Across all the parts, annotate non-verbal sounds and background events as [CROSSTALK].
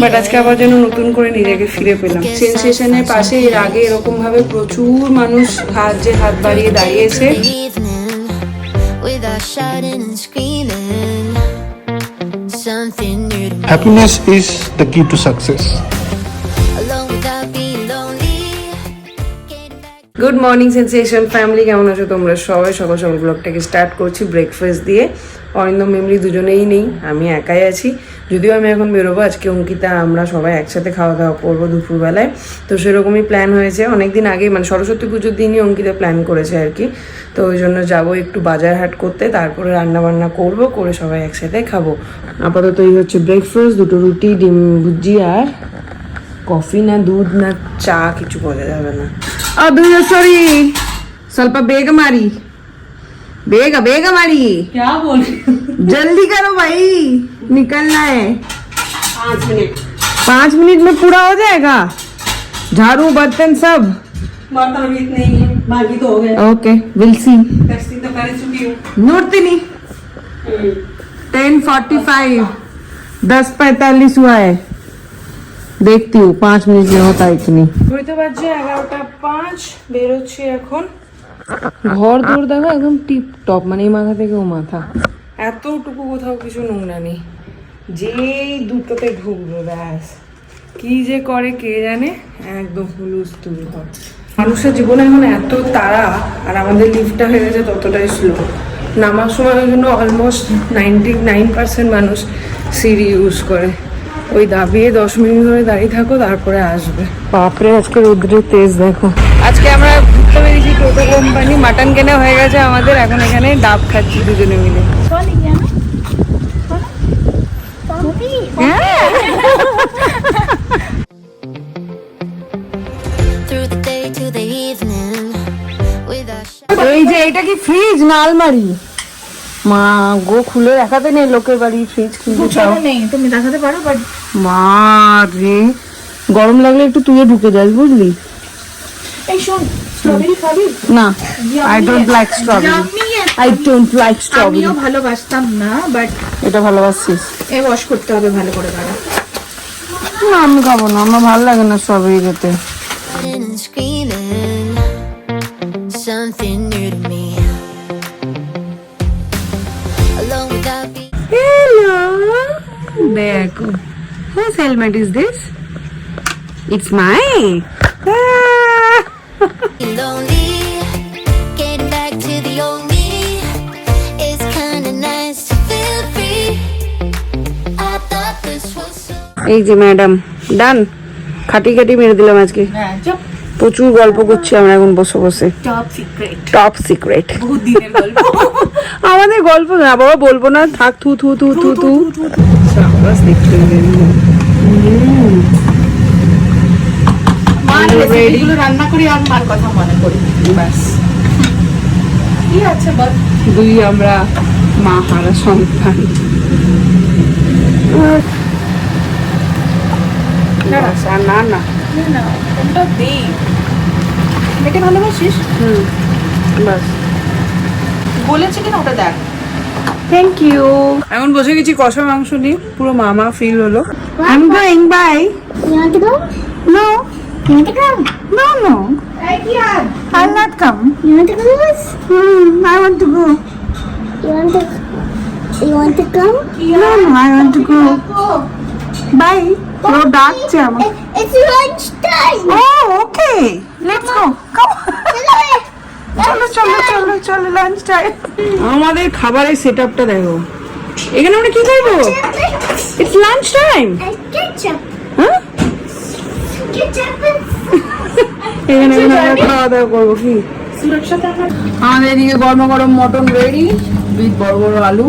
But আজকে আবার যেন নতুন করে নিজেকে ফিরে পেলাম সেন্সেশনের পাশে এর আগে এরকম ভাবে প্রচুর মানুষ হাত যে হাত বাড়িয়ে দাঁড়িয়েছে the evening without shouting and screaming. Something new to me. Happiness is the key to success. Good morning sensation family কেমন আছো তোমরা সবাই সকাল সকাল ব্লগটাকে স্টার্ট করছি ব্রেকফাস্ট দিয়ে অরিন্দম মেমরি দুজনেই নেই, আমি একাই আছি। যদিও আমি এখন বেরোবো, আজকে অঙ্কিতা, আমরা সবাই একসাথে খাওয়া দাওয়া করব দুপুরবেলায়। তো সেরকমই প্ল্যান হয়েছে। অনেক দিন আগে মানে সরস্বতী পুজোর দিনই অঙ্কিতা প্ল্যান করেছে আর কি। তো ওই জন্য যাব একটু বাজার হাট করতে, তারপরে রান্না বান্না করব, করে সবাই একসাথে খাব। আপাতত এই হচ্ছে ব্রেকফাস্ট দুটো রুটি, ডিম ভুজি আর কফি না দুধ, না চা, কিছু বোঝা যাবে না। আর সরি স্বল্প বেগ মারি। बेग बेग हमारी। क्या बोल जल्दी करो भाई निकलना है। पाँच मिनट। पाँच मिनट में पूरा हो जाएगा। झाड़ू बर्तन सब। बर्तन अभी इतने ही बाकी तो हो गए। ओके विल सी टेस्टिंग तो कर चुकी हूँ। नूरतिनी टेन फोर्टी फाइव दस पैतालीस हुआ है। देखती हूँ দেখতিও পাঁচ মিনিট নেওয়া তাই তিনি বুঝতে পারছি এগারোটা পাঁচ বেরোচ্ছি এখন ঘর দৌড় দেখো একদম টিপ টপ মানে এই মাথা থেকে ও মাথা। এতটুকু কোথাও কিছু নোংরা নেই। যেই দুটোতে ঢুকবে ব্যাস। কি যে করে কে জানে? একদম হুলুস তুল মানুষের জীবনে এখন এত তাড়া আর আমাদের লিফটটা হয়ে গেছে ততটাই স্লো নামার সময় ওই জন্য অলমোস্ট নাইনটি নাইন পার্সেন্ট মানুষ সিঁড়ি ইউজ করে। ওই দাবিয়ে দশ মিনিট ধরে দাঁড়িয়ে থাকো তারপরে আসবে। বাপরে আজকে রোদ্রের তেজ দেখো। আজকে আমরা ঘুরতে বেরিয়েছি টোটো কোম্পানি মাটন কেনা হয়ে গেছে আমাদের এখন এখানে ডাব খাচ্ছি দুজনে মিলে। sh- এই যে এটা কি ফ্রিজ না আলমারি? মা গো খুলে দেখাতে নেই লোকের বাড়ি ফ্রিজ চাও নেই তুমি দেখাতে পারো বাট মা রে গরম লাগলে একটু তুইও ঢুকে যাস বুঝলি? এই শোন স্ট্রবেরি খাবি না I don't like strawberry I don't like strawberry আমিও ভালোবাসতাম না বাট এটা ভালোবাসছিস এ ওয়াশ করতে হবে ভালো করে দাঁড়া না আমি খাব না আমার ভালো লাগে না স্ট্রবেরি খেতে and screaming. Something new to me. Alone without being Hello. দেখো whose helmet is this? It's mine. Ah. এই যে ম্যাডাম ডান খাটি খাটি মেরে দিলাম আজকে হ্যাঁ প্রচুর গল্প করছি আমরা এখন বসে বসে টপ সিক্রেট আমাদের গল্প না বাবা বলব না থাক থু থু থু থু থু দেখতে রান্না করি আর মার কথা মনে করি। ব্যাস। কি আছে বল? দুই আমরা মা হারা সন্তান। ব্যাস, আর না না। না কোনটা দেই মেটে ভালোবাসিস? হুম বাস বলেছে কিনা ওটা দেখ। থ্যাংক ইউ এখন বসে গেছি কষা মাংস নিয়ে পুরো মামা ফিল হলো। I am going bye? No You want to go? এই কি আর I not come You want to go. With us? Hmm I want to go You want to? You want to come? No no I want to go bye ও ডাকছে আমাকে It, it's lunch time. Oh okay let's go come চলো চলো চলো চলো lunch time আমাদের খাবারের সেটআপটা দেখো। এখানে আমরা কি করব? ইটস লাঞ্চ টাইম এখানে এখন আমরা খাওয়া দাওয়া করব কি? আমাদের এদিকে গরম গরম মটন রেডি উইথ বড় বড় আলু।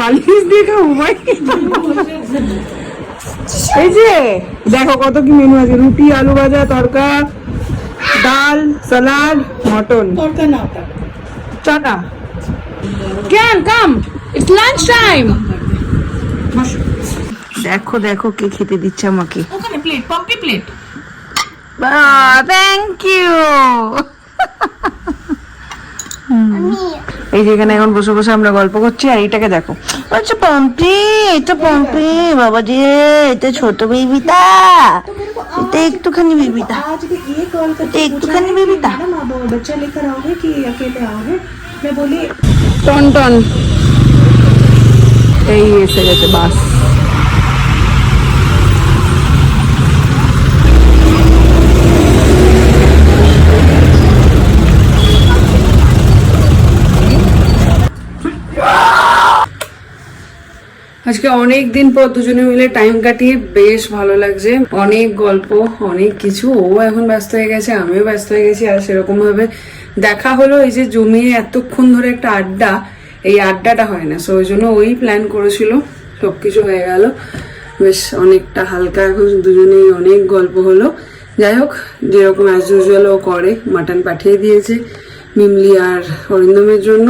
বালিশ দিয়ে খাব ভাই। এই যে দেখো কত কি মেনু আছে। রুটি আলু ভাজা তরকা ডাল সালাড মটন। চাটা can come it's lunch time দেখো দেখো কে খেতে দিচ্ছে আমাকে ওখানে plate Pompi plate thank you এই যেখানে এখন বসে বসে আমরা গল্প করছি আর এইটাকে দেখো আচ্ছা পম্পি এটা পম্পি বাবা রে এটা ছোট বেবিটা এটা একটুখানি বেবিটা आज भी ये कॉल करके এটা একটুখানি বেবিটা मैडम आप बच्चा लेकर आओगे कि अकेले आओगे मैं बोली টন টন এই এসে গেছে বাস আজকে অনেক দিন পর দুজনে মিলে টাইম কাটিয়ে বেশ ভালো লাগছে। অনেক গল্প, অনেক কিছু। ও এখন ব্যস্ত হয়ে গেছে, আমিও ব্যস্ত হয়ে গেছি, আর সেরকম ভাবে দেখা হলো এই যে জমিয়ে এতক্ষণ ধরে একটা আড্ডা। এই আড্ডাটা হয় না সো ওই জন্য ওই প্ল্যান করেছিল। সবকিছু হয়ে গেল। বেশ অনেকটা হালকা এখন দুজনেই অনেক গল্প হলো। যাই হোক, যেরকম অ্যাজ ইউজুয়াল ও করে মাটন পাঠিয়ে দিয়েছে, মিমলি আর অরিন্দমের জন্য।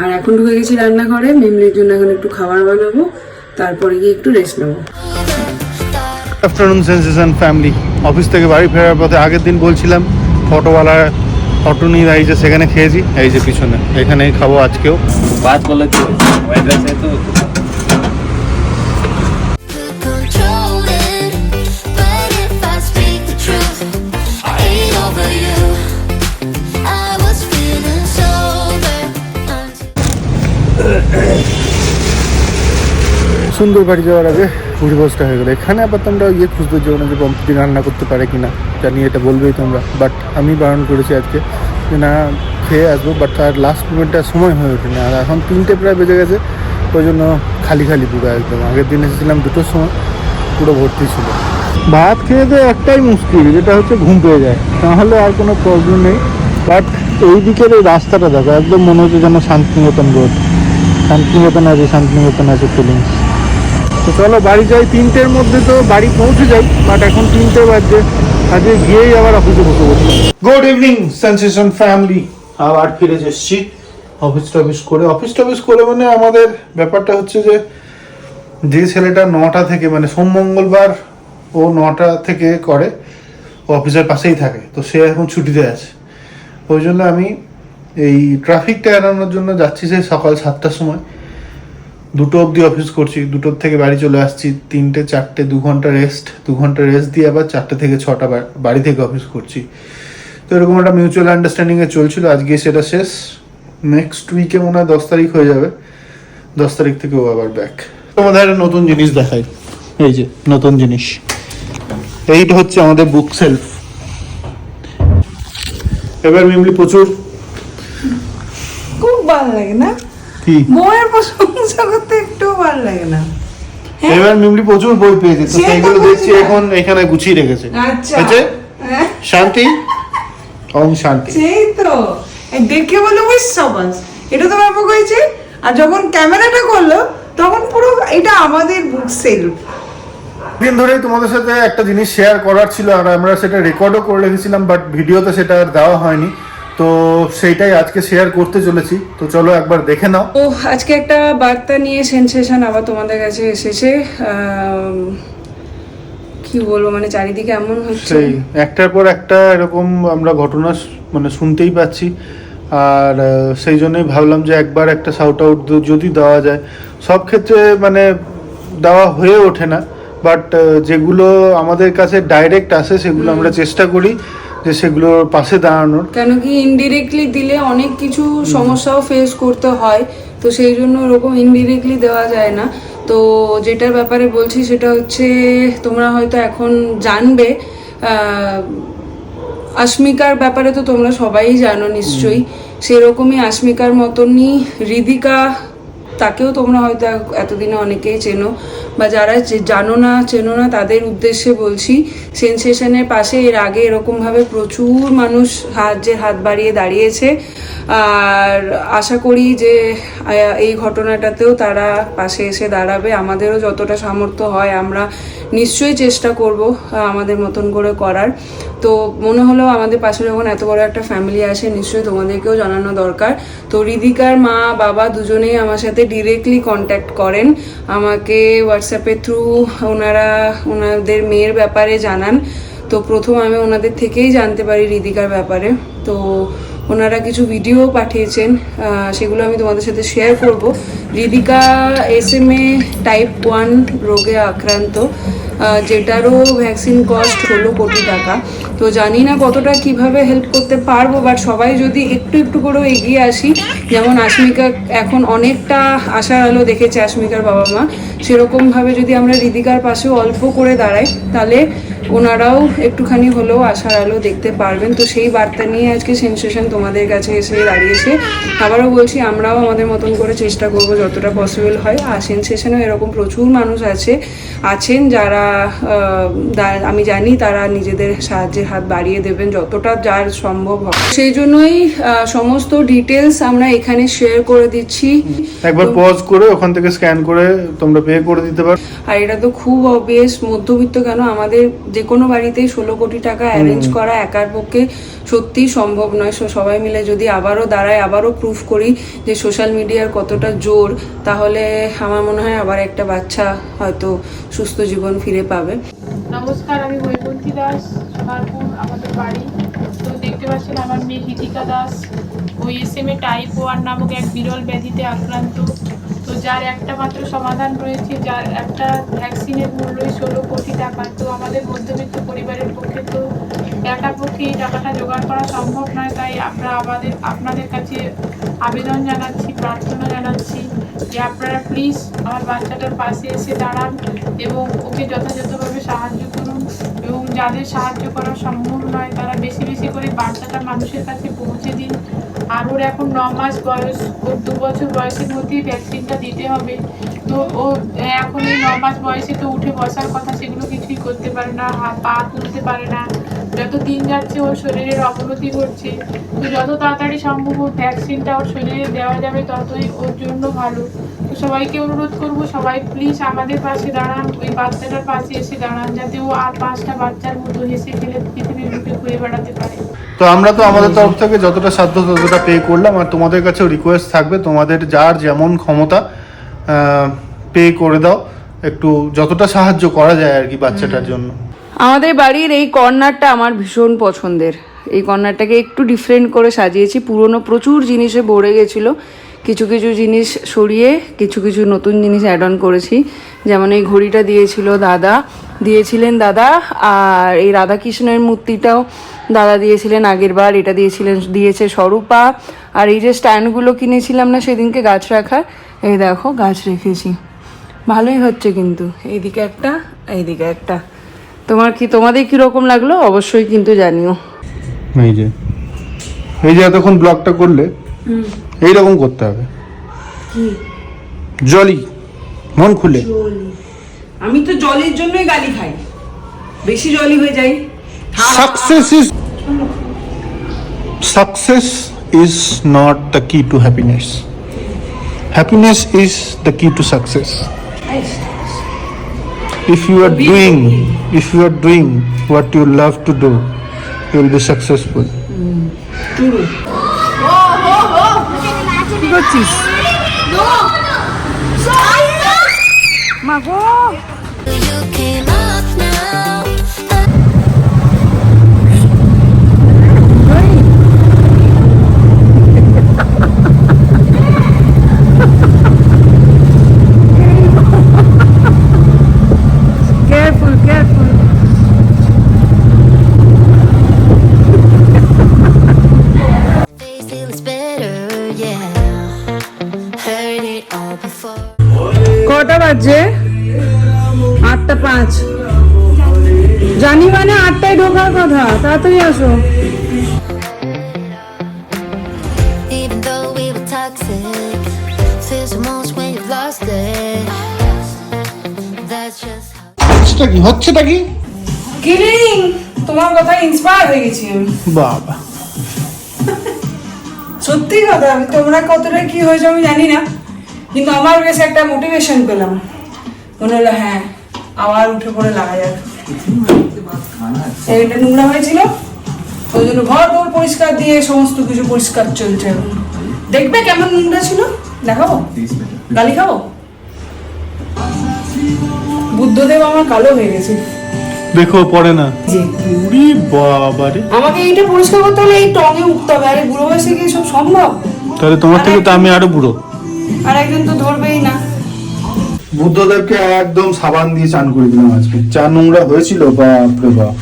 আর এখন ঢুকে গেছি রান্নাঘরে মেমলির জন্য এখন একটু খাবার বানাবো তারপরে গিয়ে একটু রেস্ট নেব। আফটারনুন সেন্সেশন ফ্যামিলি অফিস থেকে বাড়ি ফেরার পথে আগের দিন বলছিলাম ফটোওয়ালা অটো নিয়ে এই যে সেখানে খেয়েছি এই যে পিছনে এখানেই খাব আজকেও। বাদ করলে তো সুন্দর বাড়ি যাওয়ার আগে বছরটা হয়ে গেলো। এখানে আবার তোমরা ইয়ে খুঁজতে যাও না যে পম্পিটি রান্না করতে পারে কি না জানি এটা বলবেই তোমরা। বাট আমি বারণ করেছি আজকে যে না, খেয়ে আসব। বাট তার লাস্ট মোমেন্টটা সময় হয়ে ওঠেনি। আর এখন তিনটে প্রায় বেজে গেছে। ওই জন্য খালি খালি পুরো একদম। আগের দিন এসেছিলাম দুটোর সময়। পুরো ভর্তি ছিল। ভাত খেয়ে তো একটাই মুশকিল, যেটা হচ্ছে ঘুম পেয়ে যায়। তাহলে আর কোনো প্রবলেম নেই। বাট এই দিকের এই রাস্তাটা দেখো, একদম মনে হচ্ছে যেন শান্তিনিকেতন রোড শান্তিনিকেতন আছে শান্তিনিকেতন আছে ফিলিংস তো চলো বাড়ি যাই তিনটের মধ্যে তো বাড়ি পৌঁছে যাই বাট এখন তিনটে বাজছে আজকে গিয়েই আবার অফিসে বসে বসে গুড ইভিনিং সেন্সেশন ফ্যামিলি আবার ফিরে এসেছি। অফিস টফিস করে অফিস টফিস করে মানে আমাদের ব্যাপারটা হচ্ছে যে যে ছেলেটা নটা থেকে মানে সোম মঙ্গলবার ও নটা থেকে করে ও অফিসের পাশেই থাকে তো সে এখন ছুটিতে আছে। ওই জন্য আমি এই ট্রাফিকটা এড়ানোর জন্য যাচ্ছি সেই সকাল সাতটার সময়। দুটো অবধি অফিস করছি, দুটোর থেকে বাড়ি চলে আসছি, তিনটে, চারটে, দু ঘণ্টা রেস্ট দু ঘণ্টা রেস্ট দিয়ে আবার চারটে থেকে ছটা বাড়ি থেকে অফিস করছি। তো এরকম একটা মিউচুয়াল আন্ডারস্ট্যান্ডিংয়ে চলছিল, আজকে সেটা শেষ। নেক্সট উইকে মনে হয় দশ তারিখ হয়ে যাবে। দশ তারিখ থেকে ও আবার ব্যাক তোমাদের একটা নতুন জিনিস দেখাই। এই যে, নতুন জিনিস। এইটা হচ্ছে আমাদের বুক সেলফ এবার মিমলি প্রচুর। খুব ভালো লাগে না? বইয়ের প্রশংসা করতে একটু ভালো লাগে না। এবার মিমলি প্রচুর বই পেয়েছে তো সেইগুলো দেখছি এখন এখানে গুছিয়ে রেখেছে। আচ্ছা। হ্যাঁ, শান্তি? ওম শান্তি। সেই তো। দেখে বলে সবাস এটা তো ব্যাপক হয়েছে। আর যখন ক্যামেরাটা করল তখন পুরো এটা আমাদের বুক সেলফ দিন ধরেই তোমাদের সাথে একটা জিনিস শেয়ার করার ছিল আর আমরা সেটা রেকর্ডও করে রেখেছিলাম বাট ভিডিওতে সেটা আর দেওয়া হয়নি। তো সেইটাই আজকে শেয়ার করতে চলেছি। তো চলো একবার দেখে নাও। ও আজকে একটা বার্তা নিয়ে সেনসেশন আবার তোমাদের কাছে এসেছে কি বলব মানে চারিদিকে এমন হচ্ছে। একটার পর একটা এরকম আমরা ঘটনা মানে শুনতেই পাচ্ছি। আর সেই জন্যই ভাবলাম যে একবার একটা শাউট আউট যদি দেওয়া যায়। সব ক্ষেত্রে মানে দেওয়া হয়ে ওঠে না। বাট যেগুলো আমাদের কাছে ডাইরেক্ট আসে সেগুলো আমরা চেষ্টা করি। যে সেগুলোর পাশে দাঁড়ানোর। কেন কি ইনডিরেক্টলি দিলে অনেক কিছু সমস্যাও ফেস করতে হয় তো সেই জন্য ওরকম ইনডিরেক্টলি দেওয়া যায় না। তো যেটার ব্যাপারে বলছি সেটা হচ্ছে তোমরা হয়তো এখন জানবে আহ, আস্মিকার ব্যাপারে তো তোমরা সবাই জানো নিশ্চয়ই। সেরকমই আস্মিকার মতনই হৃদিকা তাকেও তোমরা হয়তো এতদিনে অনেকেই চেনো। বা যারা জানো না, চেনো না, তাদের উদ্দেশ্যে বলছি সেনসেশনের পাশে এর আগে এরকমভাবে প্রচুর মানুষ সাহায্যের হাত বাড়িয়ে দাঁড়িয়েছে। আর আশা করি যে এই ঘটনাটাতেও তারা পাশে এসে দাঁড়াবে। আমাদেরও যতটা সামর্থ্য হয় আমরা নিশ্চয়ই চেষ্টা করব আমাদের মতন করে করার। তো মনে হলো আমাদের পাশে যখন এত বড় একটা ফ্যামিলি আসে, নিশ্চয়ই তোমাদেরকেও জানানো দরকার। তো রিদিকার মা, বাবা দুজনেই আমার সাথে ডিরেক্টলি কন্ট্যাক্ট করেন। আমাকে হোয়াটসঅ্যাপের থ্রু ওনারা, ওনাদের মেয়ের ব্যাপারে জানান। তো প্রথম আমি ওনাদের থেকেই জানতে পারি রিদিকার ব্যাপারে। তো ওনারা কিছু ভিডিও পাঠিয়েছেন সেগুলো আমি তোমাদের সাথে শেয়ার করব। Ridika S M A type one রোগে আক্রান্ত যেটারও ভ্যাকসিন কস্ট ষোলো কোটি টাকা। তো জানি না কতটা কীভাবে হেল্প করতে পারব বাট সবাই যদি একটু একটু করেও এগিয়ে আসি, যেমন আশমিকা এখন অনেকটা আশার আলো দেখেছে আশমিকার বাবা মা, সেরকমভাবে যদি আমরা রিদিকার পাশেও অল্প করে দাঁড়াই, তাহলে ওনারাও একটুখানি হলেও আশার আলো দেখতে পারবেন। তো সেই বার্তা নিয়ে আজকে সেন্সেশন তোমাদের কাছে এসে দাঁড়িয়েছে। আবারও বলছি আমরাও আমাদের মতন করে চেষ্টা করব যতটা পসিবল হয়। আর সেন্সেশনও এরকম প্রচুর মানুষ আছে আছেন যারা আমি জানি তারা নিজেদের সাহায্যের হাত বাড়িয়ে দেবেন যতটা যার সম্ভব হয় সেই জন্যই সমস্ত ডিটেলস আমরা এখানে শেয়ার করে দিচ্ছি। একবার পজ করে ওখান থেকে স্ক্যান করে তোমরা পে করে দিতে পারো। আর এটা তো খুব অবভিয়াস মধ্যবিত্ত কেন আমাদের যে কোনো বাড়িতেই ষোলো কোটি টাকা অ্যারেঞ্জ করা একার পক্ষে সত্যিই সম্ভব নয়। সো সবাই মিলে যদি আবারও দাঁড়ায় আবারও প্রুফ করি যে সোশ্যাল মিডিয়ার কতটা জোর তাহলে আমার মনে হয় আবার একটা বাচ্চা হয়তো সুস্থ জীবন ফিরে পাবে। নমস্কার আমি বৈকুণ্ঠী দাস সোনারপুর আমাদের বাড়ি। তো দেখতে পাচ্ছেন আমার মেয়ে হিতিকা দাস। ওই S M A type one নামক এক বিরল ব্যাধিতে আক্রান্ত। তো যার একটা মাত্র সমাধান রয়েছে, যার একটা ভ্যাকসিনের মূল্যই ষোলো কোটি টাকা। তো আমাদের মধ্যবিত্ত পরিবারের পক্ষে তো একার পক্ষে এই টাকাটা জোগাড় করা সম্ভব নয়, তাই আমরা আমাদের, আপনাদের কাছে আবেদন জানাচ্ছি, প্রার্থনা জানাচ্ছি যে আপনারা প্লিজ আমার বাচ্চাটার পাশে এসে দাঁড়ান এবং ওকে যথাযথভাবে সাহায্য করুন এবং যাদের সাহায্য করা সম্ভব নয়, তারা বেশি বেশি করে বার্তাটা মানুষের কাছে পৌঁছে দিন। আর ওর এখন ন মাস বয়স ওর দু বছর বয়সের মধ্যেই ভ্যাকসিনটা দিতে হবে। তো ও এখন এই ন মাস বয়সে তো উঠে বসার কথা, সেগুলো কিছুই করতে পারে না হাত পা তুলতে পারে না। যত দিন যাচ্ছে ওর শরীরের অবনতি ঘটছে। তো যত তাড়াতাড়ি সম্ভব ওর ভ্যাকসিনটা ওর শরীরে দেওয়া যাবে, ততই ওর জন্য ভালো। তো সবাইকে অনুরোধ করব, সবাই প্লিজ আমাদের পাশে দাঁড়ান, ওই বাচ্চাটার পাশে এসে দাঁড়ান, যাতে ও আর পাঁচটা বাচ্চার মতো হেসে খেলে পৃথিবীর বুকে ঘুরে বেড়াতে পারে। তো আমরা তো আমাদের তরফ থেকে যতটা সাধ্য ততটা পে করলাম, আর তোমাদের কাছেও রিকোয়েস্ট থাকবে, তোমাদের যার যেমন ক্ষমতা পে করে দাও। একটু যতটা সাহায্য করা যায় আর কি বাচ্চাটার জন্য। আমাদের বাড়ির এই কর্নারটা আমার ভীষণ পছন্দের। এই কর্নারটাকে একটু ডিফারেন্ট করে সাজিয়েছি। পুরনো প্রচুর জিনিসে ভরে গেছিল। কিছু কিছু জিনিস সরিয়ে, কিছু কিছু নতুন জিনিস অ্যাড অন করেছি। যেমন এই ঘড়িটা দিয়েছিল দাদা। দিয়েছিলেন দাদা, আর এই রাধাকৃষ্ণের মূর্তিটাও দাদা দিয়েছিলেন আগের বার এটা দিয়েছিলেন দিয়েছে স্বরূপা। আর এই যে স্ট্যান্ডগুলো কিনেছিলাম না সেদিনকে গাছ রাখার এই দেখো গাছ রেখেছি। ভালোই হচ্ছে কিন্তু। এইদিকে একটা এইদিকে একটা। তোমার কি তোমাদের কি রকম লাগল? অবশ্যই কিন্তু জানিও। এই যে। এই যে এতক্ষণ ব্লগটা করলে এইরকম করতে হবে। জলি। মন খুলে। আমি তো জলের জন্যই গালি খাই। বেশি জলি হয়ে যাই is success is not the key to happiness happiness is the key to success if you are doing if you are doing what you love to do you will be successful কি করছিস মাগো বাজে আটটা পাঁচ। জানি মানে আটটায় ঢোকার কথা তাড়াতাড়ি আসো. হচ্ছেটা কি? হচ্ছেটা কি? কিলিং তোমার কথা ইন্সপায়ার হয়ে গেছি আমি। বাবা। সত্যি কথা আমি তোমরা কতটা কি হয়েছে আমি জানি না কিন্তু আমার বেশ একটা মোটিভেশন পেলাম। মনে হলো হ্যাঁ আবার উঠে পড়ে লাগা যাক। এটা নোংরা হয়েছিল? ওই জন্য ঘর দৌড় পরিষ্কার দিয়ে সমস্ত কিছু পরিষ্কার চলছে। দেখবে কেমন নোংরা ছিল? দেখাবো? গালি খাব? বুদ্ধদেব আমার কালো হয়ে গেছে। দেখো পড়ে না। উড়ি বাবারে। আমাকে এইটা পরিষ্কার করতে হলে এই টঙে উঠতে হবে। আরে বুড়ো বয়সে কি সব সম্ভব? তাহলে তোমার থেকে তো আমি আরও বুড়ো। আর একজন তো ধরবেই না। বুদ্ধদেবকে একদম সাবান দিয়ে চান করে দিলাম আজকে। চা নোংরা হয়েছিল বা বাপ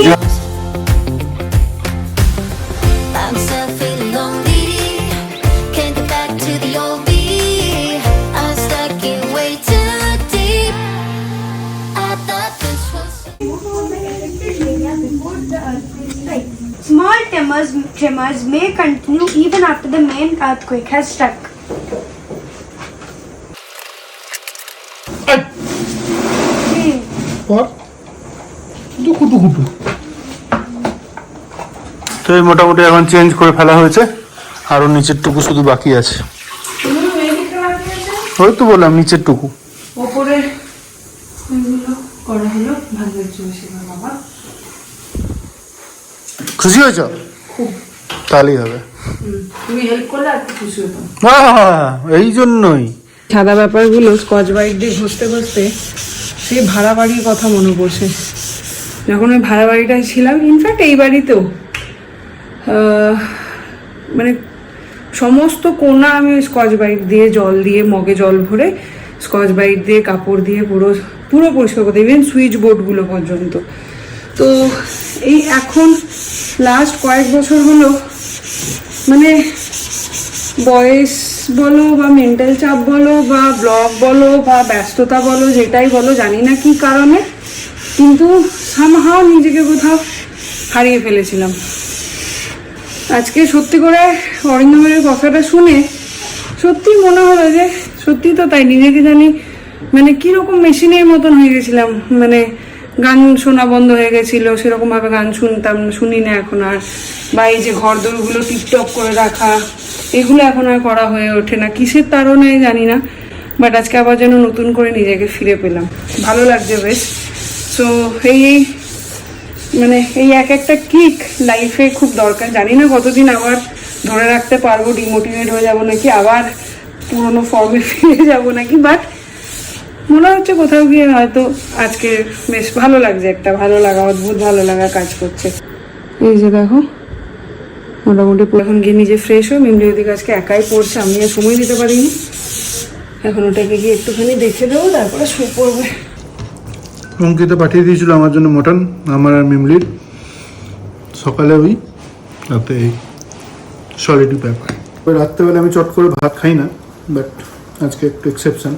I'm tremors, tremors may continue even after the main earthquake has struck. দুকু দুকু তো এই মোটামুটি এখন চেঞ্জ করে ফেলা হয়েছে আরও নিচের টুকু শুধু বাকি আছে ওই তো বললাম নিচের টুকু ওপরে ওইগুলো করা হলো ভালো হয়েছে বেশি বাবা খুশি হয়েছ? তাহলেই হবে। এই জন্যই। সাদা ব্যাপারগুলো স্কচ বাইট দিয়ে ঘষতে ঘষতে সেই ভাড়া বাড়ির কথা মনে পড়ছে। যখন ওই ভাড়া বাড়িটায় ছিলাম ইনফ্যাক্ট এই বাড়িতেও মানে সমস্ত কোনা আমি ওই স্কচ বাইট দিয়ে জল দিয়ে মগে জল ভরে স্কচ বাইট দিয়ে কাপড় দিয়ে পুরো পুরো পরিষ্কার করতে ইভেন সুইচ বোর্ডগুলো পর্যন্ত। তো এই এখন লাস্ট কয়েক বছর হলো মানে বয়স বলো বা মেন্টাল চাপ বলো বা ব্লগ বলো বা ব্যস্ততা বলো, যেটাই বলো, জানি না কি কারণে, কিন্তু সামহাও নিজেকে কোথাও হারিয়ে ফেলেছিলাম। আজকে সত্যি করে অরিন্দমের কথাটা শুনে সত্যি মনে হলো যে সত্যি তো তাই, নিজেকে জানি মানে কীরকম মেশিনের মতন হয়ে গেছিলাম মানে গান শোনা বন্ধ হয়ে গেছিল সেরকম ভাবে গান শুনতাম শুনি না এখন আর। বা এই যে ঘর দোরগুলো টিপটপ করে রাখা, এগুলো এখন আর করা হয়ে ওঠে না। কিসের তারণে জানি না, বাট আজকে আবার যেন নতুন করে নিজেকে ফিরে পেলাম। ভালো লাগছে বেশ। সো এই এই মানে এই এক একটা কিক লাইফে খুব দরকার। জানি না কতদিন আবার ধরে রাখতে পারব ডিমোটিভেট হয়ে যাব নাকি, আবার পুরোনো ফর্মে [LAUGHS] ফিরে যাব নাকি বাট মনে হচ্ছে কোথাও গিয়ে হয়তো আজকে বেশ ভালো লাগছে একটা ভালো লাগা, অদ্ভুত ভালো লাগা কাজ করছে। এই যে দেখো, মোটামুটি এখন গিয়ে নিজে ফ্রেশ হয়ে মিমলি ওদিকে আজকে একাই পড়ছে আমি আর সময় দিতে পারিনি। এখন ওটাকে গিয়ে একটুখানি দেখে দেবো, তারপরে শুয়ে পড়বে। অঙ্কিতা পাঠিয়ে দিয়েছিল আমার জন্য মটন, আমার আর মিমলির। সকালে ওই, রাতে এই সলিডি পেপার রাত্রেবেলা আমি চট করে ভাত খাই না বাট আজকে একটু এক্সেপশন